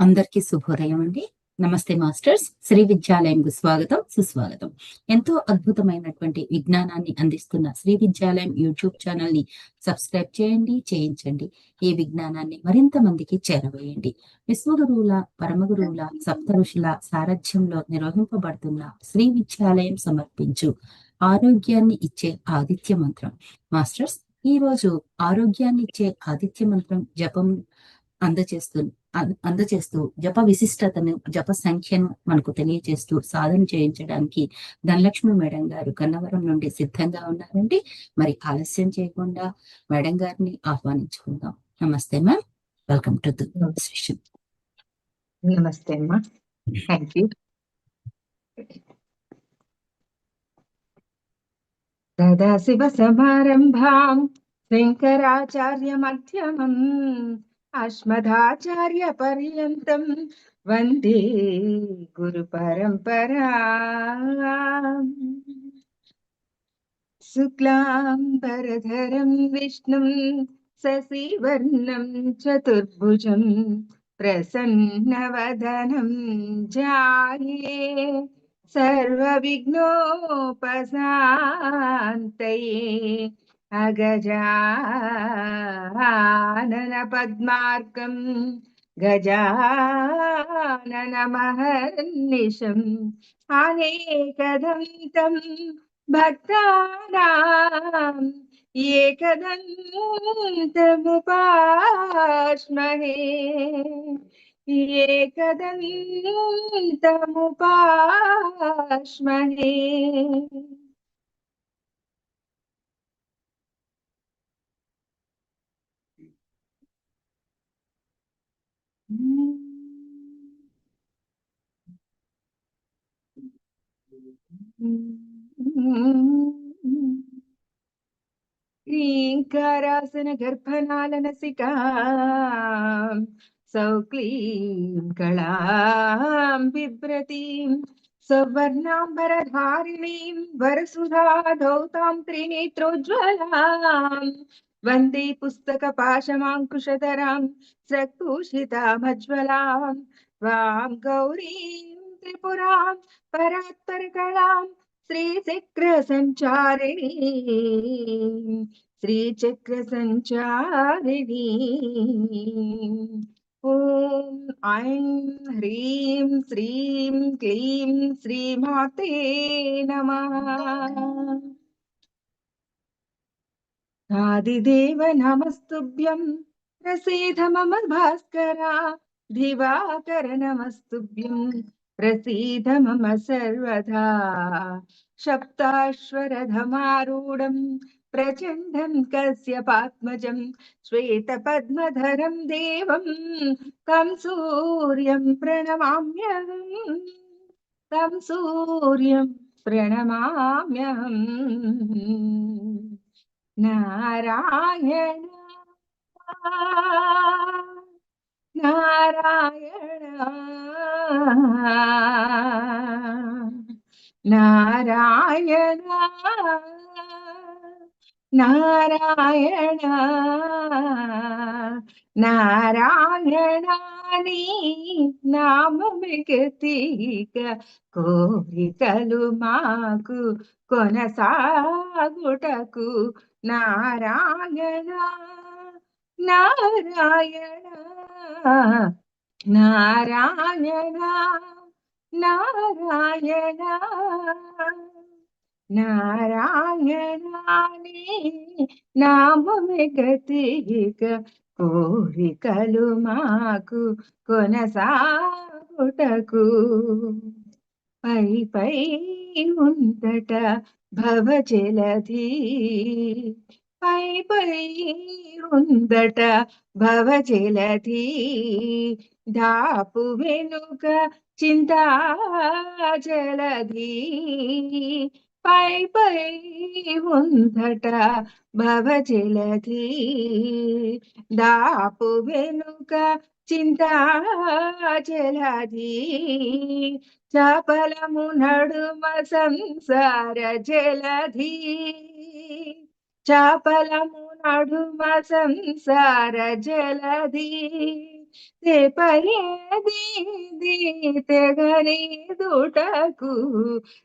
అందరికీ శుభోదయం అండి. నమస్తే మాస్టర్స్. శ్రీ విద్యాలయంకు స్వాగతం సుస్వాగతం. ఎంతో అద్భుతమైనటువంటి విజ్ఞానాన్ని అందిస్తున్న శ్రీ విద్యాలయం యూట్యూబ్ ఛానల్ని సబ్స్క్రైబ్ చేయండి చేయించండి. ఈ విజ్ఞానాన్ని మరింత మందికి చేరవేయండి. విశ్వగురువుల పరమగురువుల సప్త ఋషుల సారథ్యంలో నిర్వహింపబడుతున్న శ్రీ విద్యాలయం సమర్పించు ఆరోగ్యాన్ని ఇచ్చే ఆదిత్య మంత్రం. మాస్టర్స్ ఈ రోజు ఆరోగ్యాన్ని ఇచ్చే ఆదిత్య మంత్రం జపం అందజేస్తుంది అందజేస్తూ జప విశిష్టతను జప సంఖ్యను మనకు తెలియజేస్తూ సాధన చేయించడానికి ధనలక్ష్మి మేడం గారు గన్నవరం నుండి సిద్ధంగా ఉన్నారండి. మరి ఆలస్యం చేయకుండా మేడం గారిని ఆహ్వానించుకుందాం. నమస్తే మ్యామ్. వెల్కమ్ టు సెషన్ నమస్తే అమ్మా. థ్యాంక్ యూ సదాశివ సమారంభాం శంకరాచార్య మధ్యమం अस्मदाचार्यपर्यन्तं वंदे गुरुपरम्परा शुक्लां भरधरं विष्णुं ससिवर्णं चतुर्भुजं प्रसन्नवदनं जाये सर्वविघ्नोपशान्तये। अगजाननपद्मार्कम् गजाननमहर्निशम् अनेकदन्तम् भक्तानाम् एकदन्तमुपास्महे एकदन्तमुपास्महे। क्लीङ्कारासन गर्भनालनसिका सौक्लीं कलां बिभ्रतीं सौवर्णाम्बरधारिणीं वरसुधाधौतां त्रिनेत्रोज्ज्वलाम् वन्दे पुस्तकपाशमाङ्कुशधरां स्रक्तूषितामज्ज्वलां त्वां गौरीं त्रिपुरां परात्परकलां श्रीचक्रसञ्चारिणी। श्रीचक्रसञ्चारिणी। ॐ ऐं ह्रीं श्रीं क्लीं श्रीमाते नमः। आदिदेव नमस्तुभ्यं, प्रसीद मम भास्करा, दिवाकर नमस्तुभ्यं। प्रसीद मम सर्वधा। शब्दाश्वरधमारूढम् प्रचण्डम्, कस्य पात्मजम् श्वेतपद्मधरम् देवम्, तं सूर्यम् प्रणमाम्यहम्, तं सूर्यम् प्रणमाम्यहम्। नारायण। నారాయణ. నారాయణ. నారాయణ. నారాయణ నారాయణాని నామమిగతీక కోరికలు మాకు కొనసాగుటకు నారాయణ. నారాయణ నారాయణ నారాయణ నారాయణాని నామమిగతిక కోరికలు మాకు కొనసాగుటకు. పై పై ఉందట భవజలధి పై పై ఉందట భవజలధి. దాపు వెనుక చింతా జలధి పై పై ఉందట భవజలధి. దాపు వెనుక చింతా జలధి చపలము నడుమ సంసార జలధి. చాపలము నడుమ సంసార జలది. తెపయేది తెగని దుటకు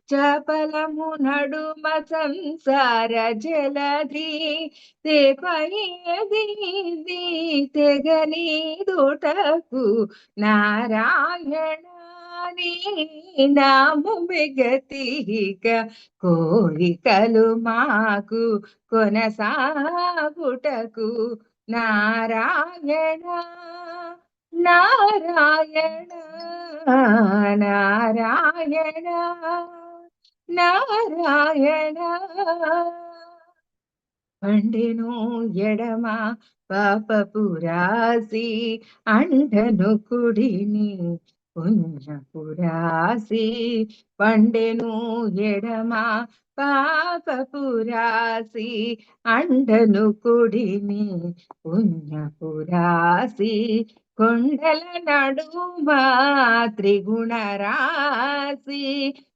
చపలము నడుమ సంసార జలది. తెపయేది తెగని దుటకు నారాయణ నాము మిగతిక కోరికలు మాకు కొనసాగుటకు నారాయణ నారాయణ నారాయణ నారాయణ. పండెను ఎడమ పాపపు రాసి అండను కుడిని పుణ్యపురాసి పండెను ఎడమా పాపపురాసి అండను కుడిని పుణ్యపురాసి కొండల నడుమ త్రిగుణ రాసి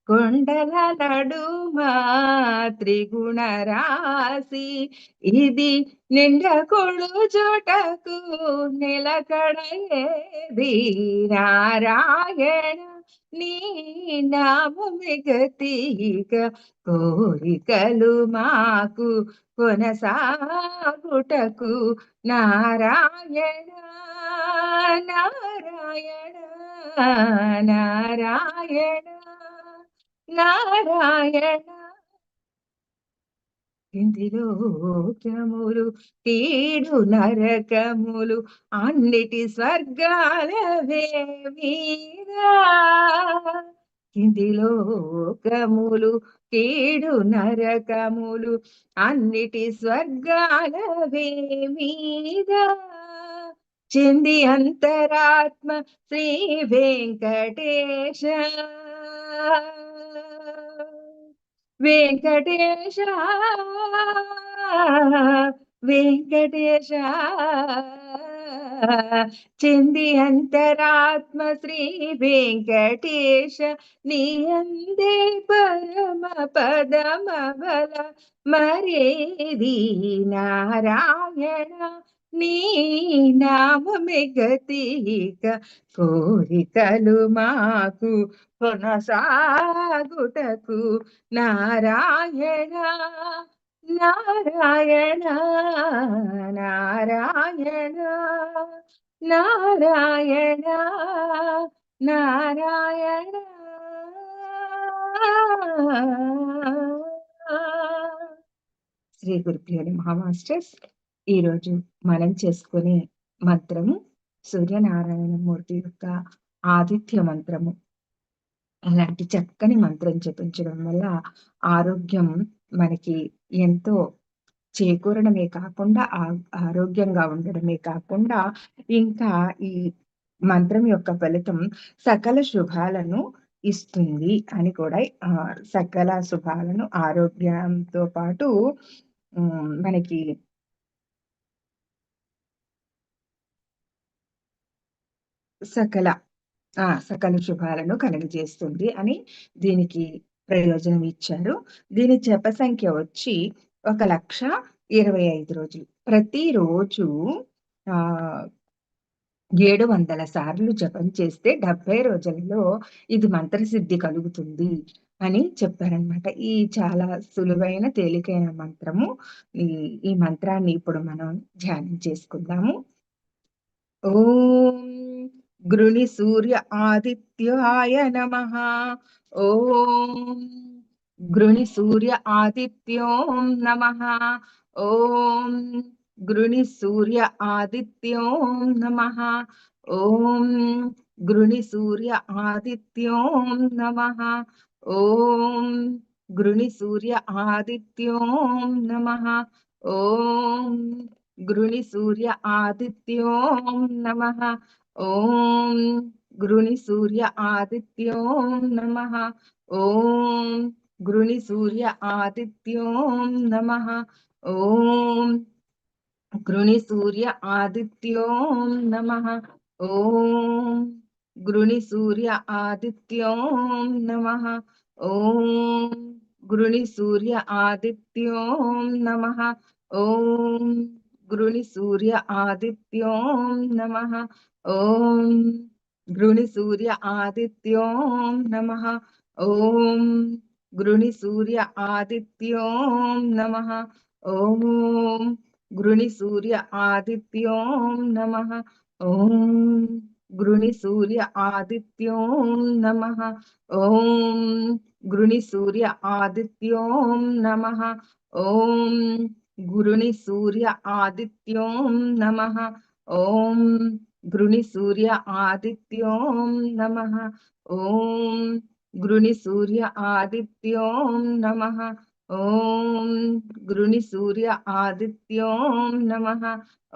కొండల నడుమ త్రిగుణ రాసి ఇది నిండ కొడు చోటకు నిలకడేది నారాయణ నీ నాము మిగతీక కోరికలు మాకు కొనసాగుటకు నారాయణ. నారాయణ తీడు నరకములు అన్నిటి స్వర్గాలవే మీరా. ఇంద్రిలోకములు తీడు నరకములు అన్నిటి స్వర్గాలవే మీరా. చెంది అంతరాత్మ శ్రీ వెంకటేశ. వెంకటేశ వెంకటేశ. చెంది అంతరాత్మ శ్రీ వెంకటేశ నీ అందే పరమ పదమ బల మరేది నారాయణ? నీ నామమే గతిక కోరికలు మాకు కొనసాగుటకు నారాయణ నారాయణ నారాయణ నారాయణ నారాయణ. శ్రీ గురుప్రియ మహామాస్టర్స్ ఈరోజు మనం చేసుకునే మంత్రము సూర్యనారాయణ మూర్తి యొక్క ఆదిత్య మంత్రము. అలాంటి చక్కని మంత్రం జపించడం వల్ల ఆరోగ్యం మనకి ఎంతో చేకూరడమే కాకుండా ఆరోగ్యంగా ఉండడమే కాకుండా ఇంకా ఈ మంత్రం యొక్క ఫలితం సకల శుభాలను ఇస్తుంది అని కూడా సకల శుభాలను ఆరోగ్యంతో పాటు మనకి సకల ఆ సకల శుభాలను కలుగజేస్తుంది అని దీనికి ప్రయోజనం ఇచ్చారు. దీని జప సంఖ్య వచ్చి ఒక లక్ష ఇరవై ఐదు రోజులు. ప్రతిరోజు ఆ ఏడు వందల సార్లు జపం చేస్తే డెబ్బై రోజులలో ఇది మంత్రసిద్ధి కలుగుతుంది అని చెప్పారనమాట ఈ చాలా సులువైన తేలికైన మంత్రము ఈ ఈ మంత్రాన్ని ఇప్పుడు మనం ధ్యానం చేసుకుందాము. ఓం गृणि सूर्य आदित्याय नमः। ॐ गृणि सूर्य आदित्यों नम। ॐ गृणि सूर्य आदित्यों नम। ॐ गृणि सूर्य आदित्यों नमः। ॐ गृणि सूर्य आदित्यों नमः। ॐ गृणि सूर्य आदित्यों नमः। ओम ॐ सूर्य आदित्यो नमः। ओम ॐ सूर्य आदित्यो नमः। ओम ॐ सूर्य आदित्यो नमः। ओम ॐ सूर्य आदित्यो नमः। ओम ॐ सूर्य आदित्यो नमः। ओम ॐ सूर्य आदित्यो नमः। ఓం గృణి సూర్య ఆదిత్యోం నమ. ఓం గృణి సూర్య ఆదిత్యోం నమ. ఓం గృణి సూర్య ఆదిత్యోం నమ. ఓం గృణి సూర్య ఆదిత్యోం నమ. ఓం గృణి సూర్య ఆదిత్యోం నమ. ఓం గురుని సూర్య ఆదిత్యోం నమ. ఓం गृणिसूर्य आदित्यों नमः ॐ गृणिसूर्य आदित्यों नमः ॐ गृणिसूर्य आदित्यों नमः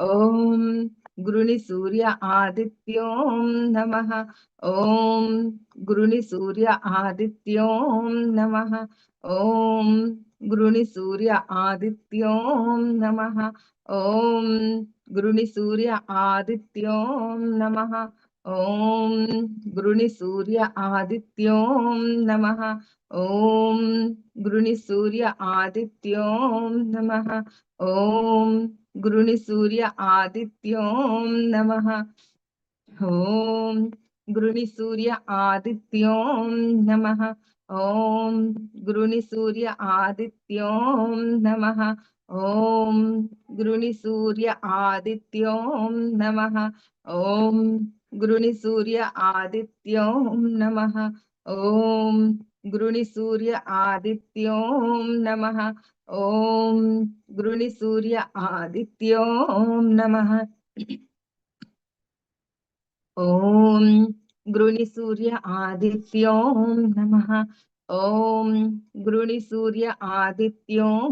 ॐ ఆదిత్యోం గృణి సూర్య ఆదిత్యోం నమ. ఓం గృణి సూర్య ఆదిత్యోం నమ. ఓం గృణి సూర్య ఆదిత్యోం నమ. ఓం గృణి సూర్య ఆదిత్యోం నమ. ఓం గృణి సూర్య ఆదిత్యోం నమ. ఓం గృణి సూర్య ఆదిత్యోం నమ. ఓం గురుని సూర్య ఆదిత్యోం నమ. ఓం గృణి సూర్య ఆదిత్యోం నమ. ఓం గురుని సూర్య ఆదిత్యోం నమ. ఓం గురుని సూర్య ఆదిత్యోం నమ. ఓం గురుని సూర్య ఆదిత్యోం నమ. ఓం గురుని సూర్య ఆదిత్యోం నమ. ఓం గృణి సూర్య ఆదిత్యోం నమ. ఓం గృణి సూర్య ఆదిత్యోం నమ. ఓం గృణి సూర్య ఆదిత్యోం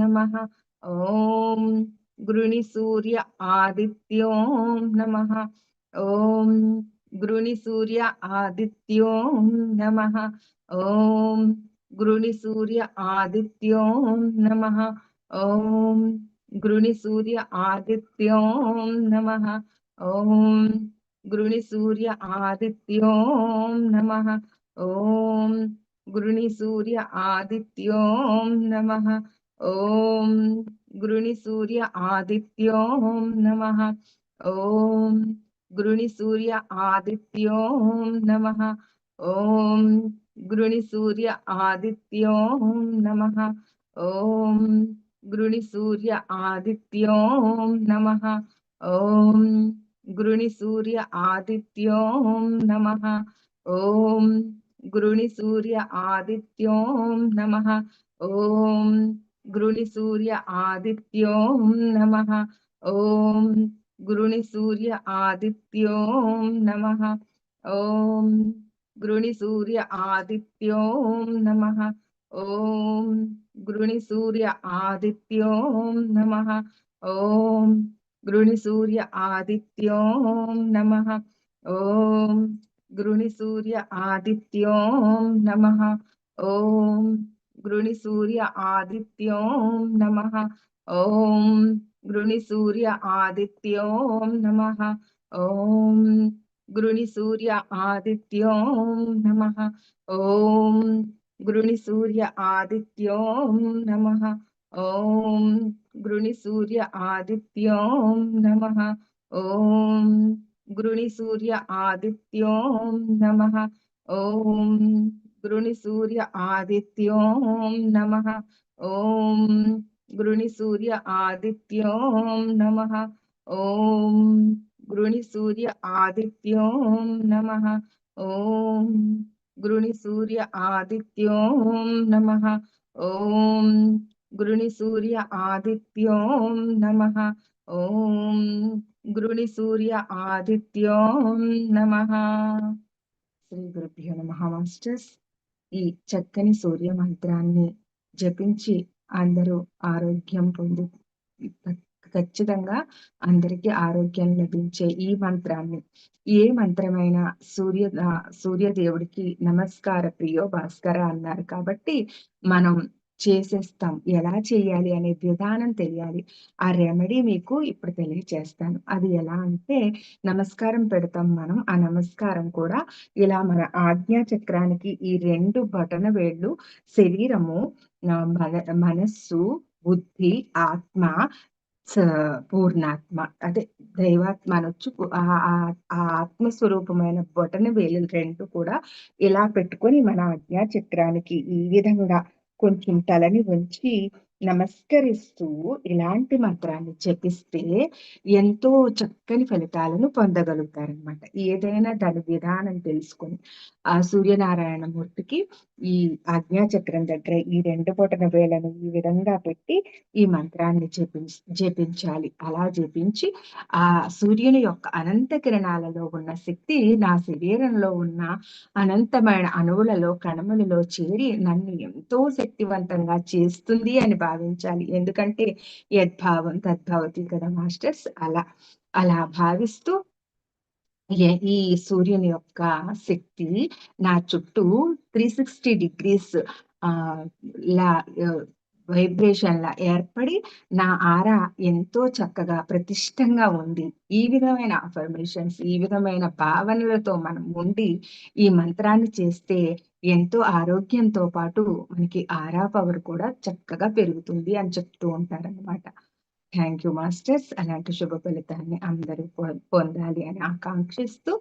నమ. ఓం గృణి సూర్య ఆదిత్యోం నమ. ఓం గృణి సూర్య ఆదిత్యోం నమ. ఓం गुरुनिसूर्य आदित्यों नमः। ओम ॐ गुरुनिसूर्य आदित्यों नमः। ओम ॐ गुरुनिसूर्य आदित्यों नमः। ओम ॐ गुरुनिसूर्य आदित्यों नमः। ओम ॐ गुरुनिसूर्य आदित्यों नमः। ओम ॐ गुरुनिसूर्य आदित्यों नमः। ओम गृणिसूर्य आदित्यो नमः ॐ गृणिसूर्य आदित्यो नमः ॐ गृणिसूर्य आदित्यो नमः ॐ गृणिसूर्य आदित्यो नमः ॐ गृणिसूर्य आदित्यो नमः ॐ गृणिसूर्य आदित्यो नमः ॐ गृणिसूर्य आदित्यों नमः ॐ गृणिसूर्य आदित्यों नमः ॐ गृणिसूर्य आदित्यों नमः ॐ गृणिसूर्य आदित्यों नमः ॐ गृणिसूर्य आदित्यों नमः ॐ गृणिसूर्य आदित्यों नमः ॐ गुरुणि सूर्य आदित्योम नमः। ओम ॐ सूर्य आदित्योम नमः। ओम ॐ सूर्य आदित्योम नमः। ओम ॐ सूर्य आदित्योम नमः। ओम ॐ सूर्य आदित्योम नमः। ओम ॐ सूर्य आदित्योम नमः। ओम గృణి సూర్య ఆదిత్యోం నమ. ఓం గృణి సూర్య ఆదిత్యోం నమ. ఓం గృణి సూర్య ఆదిత్యోం నమ. ఓం గృణి సూర్య ఆదిత్యోం నమ. శ్రీ గురుభ్యో నమ మాస్టర్స్. ఈ చక్కని సూర్య మంత్రాన్ని జపించి అందరూ ఆరోగ్యం పొంది ఖచ్చితంగా అందరికీ ఆరోగ్యం లభించే ఈ మంత్రాన్ని. ఏ మంత్రమైనా సూర్య సూర్యదేవుడికి నమస్కార ప్రియో భాస్కర అన్నారు కాబట్టి మనం చేసేస్తాం. ఎలా చేయాలి అనే విధానం తెలియాలి. ఆ రెమెడీ మీకు ఇప్పుడు తెలియచేస్తాను. అది ఎలా అంటే నమస్కారం పెడతాం మనం. ఆ నమస్కారం కూడా ఇలా మన ఆజ్ఞా చక్రానికి ఈ రెండు బటన వేళ్ళు శరీరము మన మనస్సు బుద్ధి ఆత్మ పూర్ణాత్మ అదే దైవాత్మ అనొచ్చు. ఆ ఆ- ఆత్మస్వరూపమైన బొటన వేలు రెండు కూడా ఇలా పెట్టుకొని మన ఆజ్ఞా చక్రానికి ఈ విధంగా కొంచెం తలని ఉంచి నమస్కరిస్తూ ఇలాంటి మంత్రాన్ని జపిస్తే ఎంతో చక్కని ఫలితాలను పొందగలుగుతారనమాట ఏదైనా దాని విధానం తెలుసుకొని ఆ సూర్యనారాయణ మూర్తికి ఈ ఆజ్ఞాచక్రం దగ్గర ఈ రెండు పొటన వేలను ఈ విధంగా పెట్టి ఈ మంత్రాన్ని జపి జపించాలి. అలా జపించి ఆ సూర్యుని యొక్క అనంత కిరణాలలో ఉన్న శక్తి నా శరీరంలో ఉన్న అనంతమైన అణువులలో కణములలో చేరి నన్ను ఎంతో శక్తివంతంగా చేస్తుంది అని భావించాలి. ఎందుకంటే యద్భావం తద్భవతి కదా మాస్టర్స్. అలా అలా భావిస్తూ ఈ సూర్యుని యొక్క శక్తి నా చుట్టూ త్రీ సిక్స్టీ డిగ్రీస్ ఆ లా వైబ్రేషన్ల ఏర్పడి నా ఆరా ఎంతో చక్కగా ప్రతిష్టంగా ఉంది. ఈ విధమైన అఫర్మేషన్స్ ఈ విధమైన భావనలతో మనం ఉండి ఈ మంత్రాన్ని చేస్తే ఎంతో ఆరోగ్యంతో పాటు మనకి ఆరా పవర్ కూడా చక్కగా పెరుగుతుంది అని చెప్తూ ఉంటారన్నమాట. థ్యాంక్ యూ మాస్టర్స్ అలాంటి శుభ ఫలితాన్ని అందరూ పొందాలి అని ఆకాంక్షిస్తూ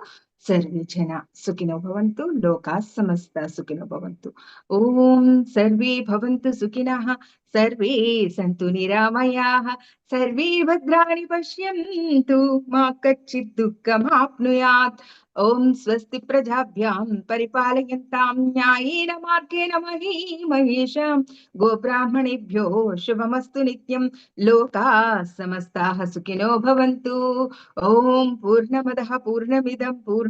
सर्वे जन सुखिनो भवन्तु, लोका समस्त सुखिनो भवन्तु। ओम सर्वे भवन्तु सुखिनः, सर्वे सन्तु निरामयाः, सर्वे भद्राणि पश्यन्तु, मा कच्चित् दुःखम् आप्नुयात्। ओम स्वस्ति प्रजाभ्यां परिपालयन्तां न्यायेन मार्गेण मही महेशं गोब्राह्मणेभ्यो शुभमस्तु नित्यं लोका समस्ताः सुखिनो भवन्तु। ओम पूर्णमदः, पूर्णमिदं पूर्ण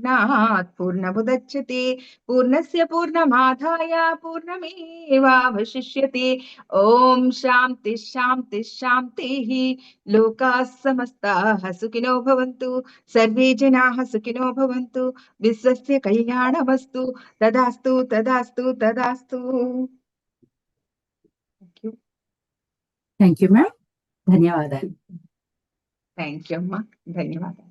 పూర్ణముదచ్యతే పూర్ణస్య పూర్ణమాదాయ పూర్ణమేవావశిష్యతే ఓం శాంతి శాంతి శాంతిః లోకాः సమస్తాः సుఖినో భవంతు సర్వే జనాः సుఖినో భవంతు విశ్వస్య కళ్యాణమస్తు తదాస్తు తదాస్తు తదాస్తు thank you thank you ma'am ధన్యవాదాలు థ్యాంక్ యూ అమ్మా ధన్యవాదాలు